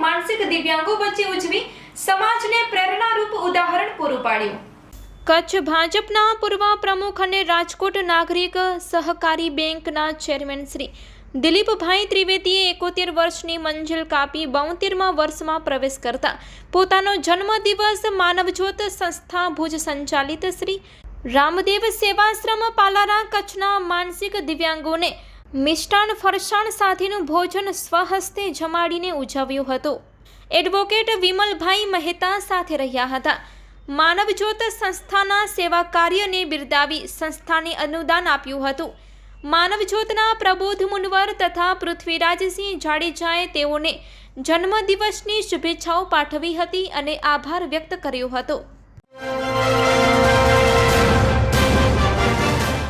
માનસિક દિવ્યાંગો વચ્ચે ઉજવી સમાજને પ્રેરણારૂપ ઉદાહરણ પૂરું પાડ્યું. કચ્છ ભાજપના પૂર્વ પ્રમુખ અને રાજકોટ નાગરિક સહકારી બેંકના ચેરમેન શ્રી દિલીપભાઈ ત્રિવેદીએ એકોતેર વર્ષની મંજિલ કાપી બોતેરમાં વર્ષમાં પ્રવેશ કરતા પોતાનો જન્મદિવસ માનવજ્યોત સંસ્થા ભુજ સંચાલિત શ્રી રામદેવ સેવાશ્રમ પાલારા કચ્છના માનસિક દિવ્યાંગોને મિષ્ટાન ફરસાણ સાથેનું ભોજન સ્વહસ્તે જમાડીને ઉજવ્યું હતું. એડવોકેટ વિમલભાઈ મહેતા સાથે રહ્યા હતા. માનવજ્યોત સંસ્થાના સેવા કાર્યને બિરદાવી સંસ્થાને અનુદાન આપ્યું હતું. માનવજ્યોતના પ્રબોધ મુનવર તથા પૃથ્વીરાજસિંહ જાડેજાએ તેઓને જન્મદિવસની શુભેચ્છાઓ પાઠવી હતી અને આભાર વ્યક્ત કર્યો હતો.